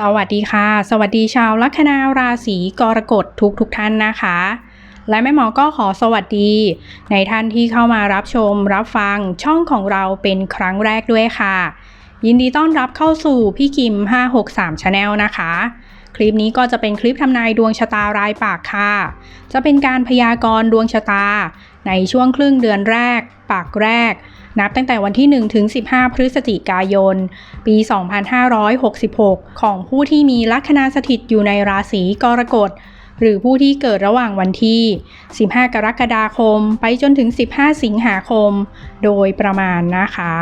สวัสดีค่ะ สวัสดีชาวลัคนาราศีกรกฎทุกทุกท่านนะคะ และแม่หมอก็ขอสวัสดี ในท่านที่เข้ามารับชมรับฟังช่องของเราเป็นครั้งแรกด้วยค่ะ ยินดีต้อนรับเข้าสู่พี่กิม 563 Channel นะคะ คลิปนี้ก็จะเป็นคลิปทำนายดวงชะตารายปากค่ะ จะเป็นการพยากรณ์ดวงชะตา ในช่วงครึ่งเดือนแรก ปากแรก นับตั้งแต่วันที่ 1 ถึง 15 พฤศจิกายน ปี 2566 ของผู้ที่มีลัคนาสถิตอยู่ในราศีกรกฎ หรือผู้ที่เกิดระหว่างวันที่ 15 กรกฎาคม ไปจนถึง 15 สิงหาคม โดยประมาณนะคะ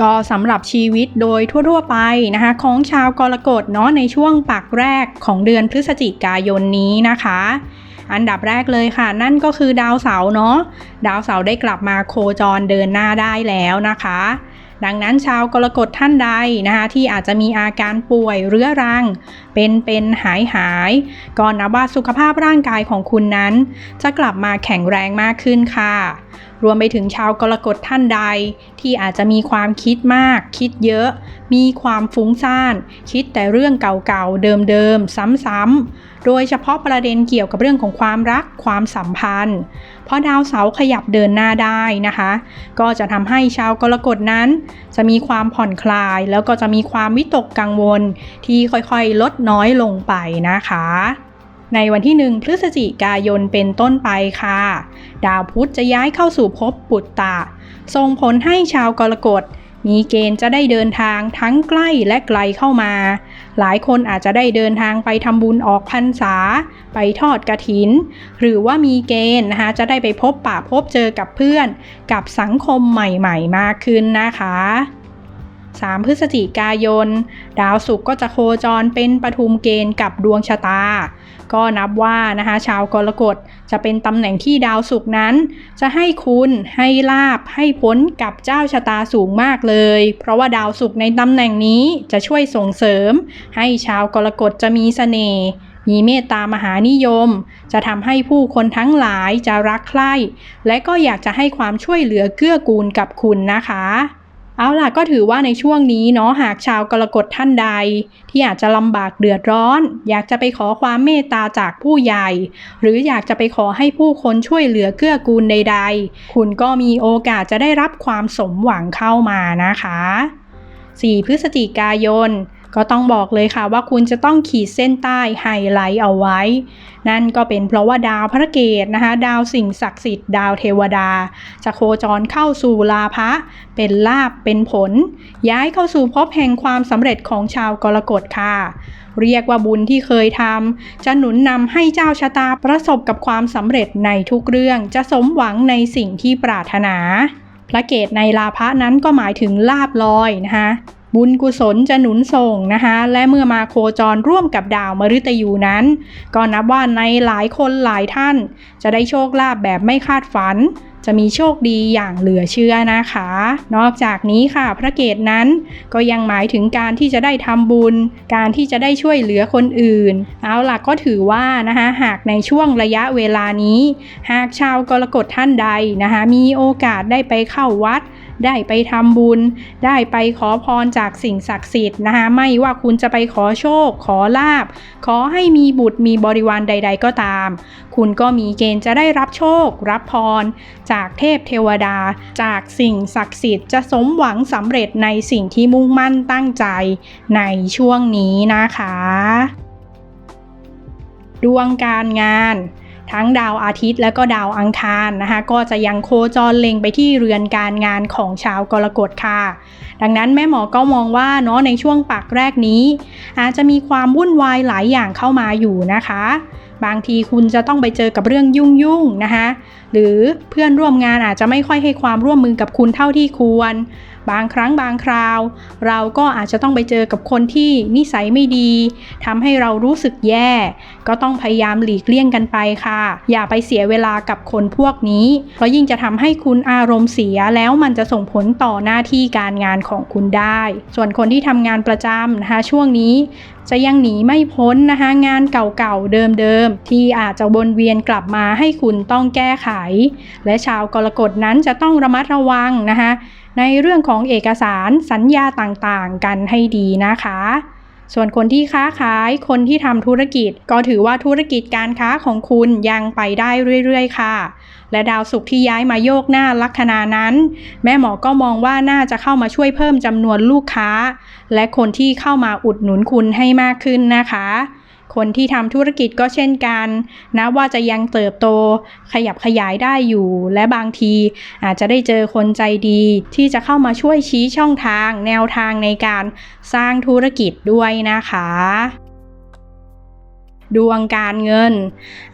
ก็สำหรับชีวิตโดยทั่ว ๆ ไปนะคะ ของชาวกรกฎเนาะในช่วงปากแรกของเดือนพฤศจิกายนนี้นะคะ อันดับแรกเลยค่ะ นั่นก็คือดาวเสาร์เนาะดาวเสาร์ได้กลับมาโคจรเดินหน้าได้แล้วนะคะ ดังนั้นชาวกรกฎท่านใดนะคะที่อาจจะมีอาการป่วยเรื้อรัง เป็นเป็นหายหายก็นับว่าสุขภาพร่างกายของคุณนั้น จะกลับมาแข็งแรงมากขึ้นค่ะ รวมไปถึงชาวกรกฎท่านใด ที่อาจจะมีความคิดมาก คิดเยอะ มีความฟุ้งซ่าน คิดแต่เรื่องเก่าๆ เดิมๆ ซ้ำๆ โดยเฉพาะประเด็นเกี่ยวกับเรื่องของความรักความสัมพันธ์ เพราะดาวเสาร์ขยับเดินหน้าได้นะคะ ก็จะทำให้ชาวกรกฎนั้น จะมีความผ่อนคลาย แล้วก็จะมีความวิตกกังวลที่ค่อยๆ ลดน้อยลงไปนะคะ ในวันที่ 1 พฤศจิกายนเป็นต้นไปค่ะ ดาวพุธจะย้ายเข้าสู่ภพปุตตะ ส่งผลให้ชาวกรกฎมีเกณฑ์จะได้เดินทางทั้งใกล้และไกลเข้ามา หลายคนอาจจะได้เดินทางไปทำบุญออกพรรษา ไปทอดกระถิน หรือว่ามีเกณฑ์นะคะจะได้ไปพบปะพบเจอกับเพื่อน กับสังคมใหม่ ๆ มากขึ้นนะคะ 3 พฤศจิกายน ดาวศุกร์ก็จะโคจรเป็นปฐุมเกณฑ์กับดวงชะตา ก็นับว่านะคะชาวกรกฎจะเป็นตำแหน่งที่ดาวศุกร์นั้น จะให้คุณให้ลาบให้ผลกับเจ้าชะตาสูงมากเลย เพราะว่าดาวศุกร์ในตำแหน่งนี้จะช่วยส่งเสริม ให้ชาวกรกฎจะมีเสน่ห์มีเมตตามหานิยม จะทำให้ผู้คนทั้งหลายจะรักใคร่และก็อยากจะให้ความช่วยเหลือเกื้อกูลกับคุณนะคะ เอาล่ะก็ถือว่าในช่วงนี้เนาะหากชาวกรกฎท่านใด ที่อาจจะลำบากเดือดร้อน อยากจะไปขอความเมตตาจากผู้ใหญ่ หรืออยากจะไปขอให้ผู้คนช่วยเหลือเกื้อกูลใด ๆ คุณก็มีโอกาสจะได้รับความสมหวังเข้ามานะคะ 4 พฤศจิกายน ก็ต้องบอกเลยค่ะว่าคุณจะต้องขีดเส้นใต้ไฮไลท์เอาไว้ นั่นก็เป็นเพราะว่าดาวพระเกตนะคะ ดาวสิ่งศักดิ์สิทธิ์ดาวเทวดา จะโคจรเข้าสู่ลาภะเป็นลาบเป็นผล ย้ายเข้าสู่ภพแห่งความสำเร็จของชาวกรกฎค่ะ เรียกว่าบุญที่เคยทำจะหนุนนำให้เจ้าชะตาประสบกับความสำเร็จในทุกเรื่องจะสมหวังในสิ่งที่ปรารถนา พระเกตในลาภะนั้นก็หมายถึงลาบลอยนะคะ บุญกุศลจะหนุนส่งนะคะและเมื่อมาโคจรร่วมกับดาวมฤตยูนั้น ก็นับว่าในหลายคนหลายท่าน จะได้โชคลาภแบบไม่คาดฝัน จะมีโชคดีอย่างเหลือเชื่อนะคะ นอกจากนี้ค่ะพระเกตนั้น ก็ยังหมายถึงการที่จะได้ทำบุญ การที่จะได้ช่วยเหลือคนอื่น เอาล่ะก็ถือว่านะคะหากในช่วงระยะเวลานี้ หากชาวกรกฎท่านใดนะคะมีโอกาสได้ไปเข้าวัด ได้ไปทำบุญ ได้ไปขอพรจากสิ่งศักดิ์สิทธิ์นะคะไม่ว่าคุณจะไปขอโชค ขอลาบ ขอให้มีบุตรมีบริวารใด ๆ ก็ตาม คุณก็มีเกณฑ์จะได้รับโชค รับพร จากเทพเทวดา จากสิ่งศักดิ์สิทธิ์จะสมหวังสำเร็จในสิ่งที่มุ่งมั่นตั้งใจในช่วงนี้นะคะ ดวงการงาน ทั้งดาวอาทิตย์และก็ดาวอังคารนะคะก็จะยังโคจรเล็งไปที่เรือนการงานของชาวกรกฎค่ะ ดังนั้นแม่หมอก็มองว่าเนาะในช่วงปากแรกนี้ อาจจะมีความวุ่นวายหลายอย่างเข้ามาอยู่นะคะ บางทีคุณจะต้องไปเจอกับเรื่องยุ่งๆนะคะหรือเพื่อนร่วมงานอาจจะไม่ค่อยให้ความร่วมมือกับคุณเท่าที่ควร บางครั้งบางคราว เราก็อาจจะต้องไปเจอกับคนที่นิสัยไม่ดีทำให้เรารู้สึกแย่ ก็ต้องพยายามหลีกเลี่ยงกันไปค่ะ อย่าไปเสียเวลากับคนพวกนี้ เพราะยิ่งจะทำให้คุณอารมณ์เสียแล้วมันจะส่งผลต่อหน้าที่การงานของคุณได้ ส่วนคนที่ทำงานประจำนะคะช่วงนี้จะยังหนีไม่พ้นนะคะงานเก่าๆเดิมๆที่อาจจะวนเวียนกลับมาให้คุณต้องแก้ไข และชาวกรกฎนั้นจะต้องระมัดระวังนะคะ ในเรื่องของเอกสารสัญญาต่างๆ กันให้ดีนะคะ ส่วนคนที่ค้าขายคนที่ทำธุรกิจ ก็ถือว่าธุรกิจการค้าของคุณยังไปได้เรื่อยๆ ค่ะ และดาวศุกร์ที่ย้ายมาโยกหน้าลัคนานั้น แม่หมอก็มองว่าน่าจะเข้ามาช่วยเพิ่มจำนวนลูกค้า และคนที่เข้ามาอุดหนุนคุณให้มากขึ้นนะคะ คนที่ทำธุรกิจก็เช่นกันนะว่าจะยังเติบโตขยับขยายได้อยู่ และบางทีอาจจะได้เจอคนใจดี ที่จะเข้ามาช่วยชี้ช่องทาง แนวทางในการสร้างธุรกิจด้วยนะคะ ดวงการเงิน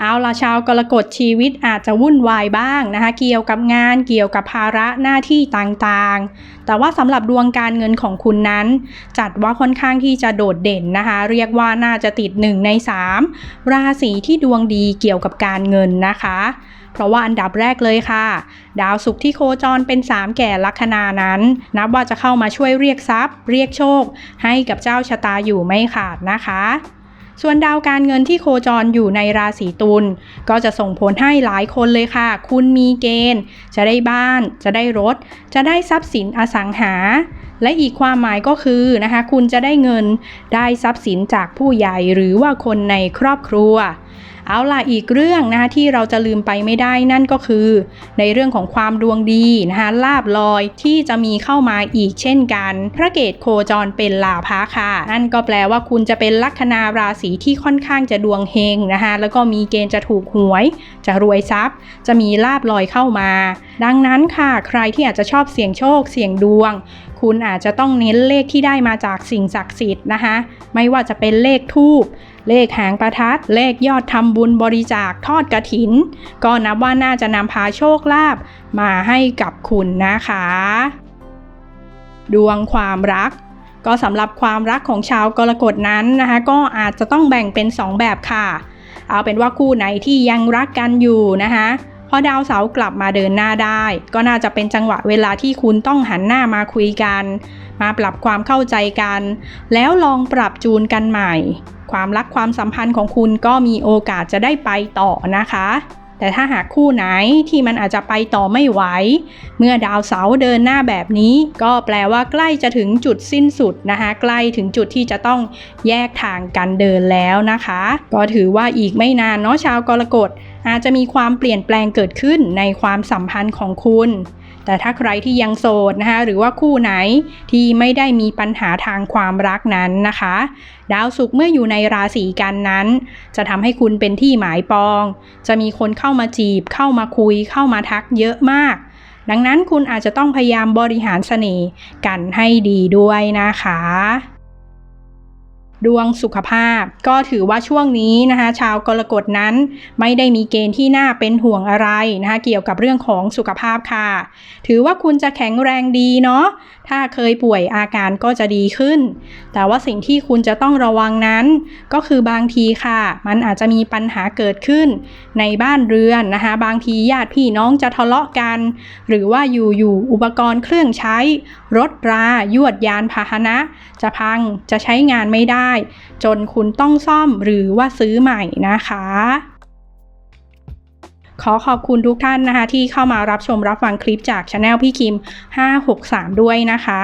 เอาละชาวกรกฎชีวิตอาจจะวุ่นวายบ้างนะคะ เกี่ยวกับงานเกี่ยวกับภาระหน้าที่ต่างๆ แต่ว่าสำหรับดวงการเงินของคุณนั้น จัดว่าค่อนข้างที่จะโดดเด่นนะคะ เรียกว่าน่าจะติด 1 ใน 3 ราศีที่ดวงดีเกี่ยวกับการเงินนะคะเพราะว่าอันดับแรกเลยค่ะ ดาวศุกร์ที่โคจรเป็น 3 แก่ลัคนานั้น นับว่าจะเข้ามาช่วยเรียกทรัพย์ เรียกโชค ให้กับเจ้าชะตาอยู่ไม่ขาดนะคะ ส่วนดาวการเงินที่โคจรอยู่ในราศีตุลก็จะส่งผลให้หลายคนเลยค่ะ คุณมีเกณฑ์ จะได้บ้าน จะได้รถ จะได้ทรัพย์สินอสังหา และอีกความหมายก็คือนะคะ คุณจะได้เงินได้ทรัพย์สินจากผู้ใหญ่หรือว่าคนในครอบครัว เอาล่ะอีกเรื่องนะคะที่เราจะลืมไปไม่ได้นั่นก็คือ ในเรื่องของความดวงดีนะคะลาบลอยที่จะมีเข้ามาอีกเช่นกัน พระเกตโคจรเป็นลาภะค่ะ นั่นก็แปลว่าคุณจะเป็นลัคนาราศีที่ค่อนข้างจะดวงเฮงนะคะแล้วก็มีเกณฑ์จะถูกหวย จะรวยทรัพย์ จะมีลาบลอยเข้ามา ดังนั้นค่ะ ใครที่อาจจะชอบเสี่ยงโชคเสี่ยงดวง คุณอาจจะต้องเน้นเลขที่ได้มาจากสิ่งศักดิ์สิทธิ์นะคะ ไม่ว่าจะเป็นเลขทูบเลขหางประทัด เลขยอดทำบุญบริจาคทอดกระถิน ก็นับว่าน่าจะนำพาโชคลาภมาให้กับคุณนะคะ ดวงความรักก็สำหรับความรักของชาวกรกฎนั้นนะคะ ก็อาจจะต้องแบ่งเป็น 2 แบบค่ะ เอาเป็นว่าคู่ไหนที่ยังรักกันอยู่นะคะ อดาวเสาร์กลับมาเดินหน้าได้ ก็น่าจะเป็นจังหวะเวลาที่คุณต้องหันหน้ามาคุยกัน มาปรับความเข้าใจกัน แล้วลองปรับจูนกันใหม่ ความรักความสัมพันธ์ของคุณก็มีโอกาสจะได้ไปต่อนะคะ แต่ถ้าหากคู่ไหนที่มันอาจจะไปต่อไม่ไหว เมื่อดาวเสาร์เดินหน้าแบบนี้ ก็แปลว่าใกล้จะถึงจุดสิ้นสุดนะคะ ใกล้ถึงจุดที่จะต้องแยกทางกันเดินแล้วนะคะ ก็ถือว่าอีกไม่นานเนาะชาวกรกฎอาจจะมีความเปลี่ยนแปลงเกิดขึ้นในความสัมพันธ์ของคุณ แต่ถ้าใครที่ยังโสดนะคะหรือว่าคู่ไหนที่ไม่ได้มีปัญหาทางความรักนั้นนะคะ ดาวศุกร์เมื่ออยู่ในราศีกันนั้น จะทำให้คุณเป็นที่หมายปอง จะมีคนเข้ามาจีบ เข้ามาคุย เข้ามาทักเยอะมาก ดังนั้นคุณอาจจะต้องพยายามบริหารเสน่ห์กันให้ดีด้วยนะคะ ดวงสุขภาพ ก็ถือว่าช่วงนี้นะคะชาวกรกฎนั้นไม่ได้มีเกณฑ์ที่น่าเป็นห่วงอะไรนะคะเกี่ยวกับเรื่องของสุขภาพค่ะ ถือว่าคุณจะแข็งแรงดีเนาะถ้าเคยป่วยอาการก็จะดีขึ้น แต่ว่าสิ่งที่คุณจะต้องระวังนั้น ก็คือบางทีค่ะ มันอาจจะมีปัญหาเกิดขึ้น ในบ้านเรือนนะคะ บางทีญาติพี่น้องจะทะเลาะกัน หรือว่าอยู่ๆอุปกรณ์เครื่องใช้ รถรายวดยานพาหนะ จะพังจะใช้งานไม่ได้จนคุณต้องซ่อมหรือว่าซื้อใหม่นะคะ ขอขอบคุณทุกท่านนะคะ ที่เข้ามารับชมรับฟังคลิปจากช anel พี่คิม 563 ด้วยนะคะ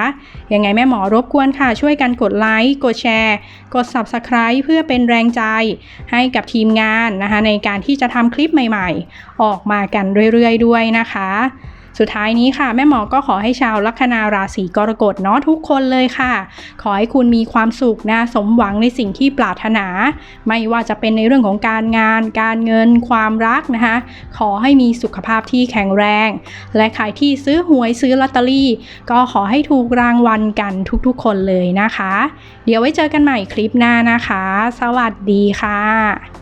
ยังไงแม่หมอรบกวนค่ะ ช่วยกันกดไลค์กดแชร์ กด Subscribe เพื่อเป็นแรงใจให้กับทีมงานนะคะ ในการที่จะทำคลิปใหม่ๆ ออกมากันเรื่อยๆ ด้วยนะคะ สุดท้ายนี้ค่ะ แม่หมอก็ขอให้ชาวลัคนาราศีกรกฎเนาะทุกคนเลยค่ะ ขอให้คุณมีความสุขนะสมหวังในสิ่งที่ปรารถนา ไม่ว่าจะเป็นในเรื่องของการงาน การเงิน ความรักนะคะ ขอให้มีสุขภาพที่แข็งแรง และใครที่ซื้อหวยซื้อลอตเตอรี่ ก็ขอให้ถูกรางวัลกันทุกๆคนเลยนะคะ เดี๋ยวไว้เจอกันใหม่คลิปหน้านะคะ สวัสดีค่ะ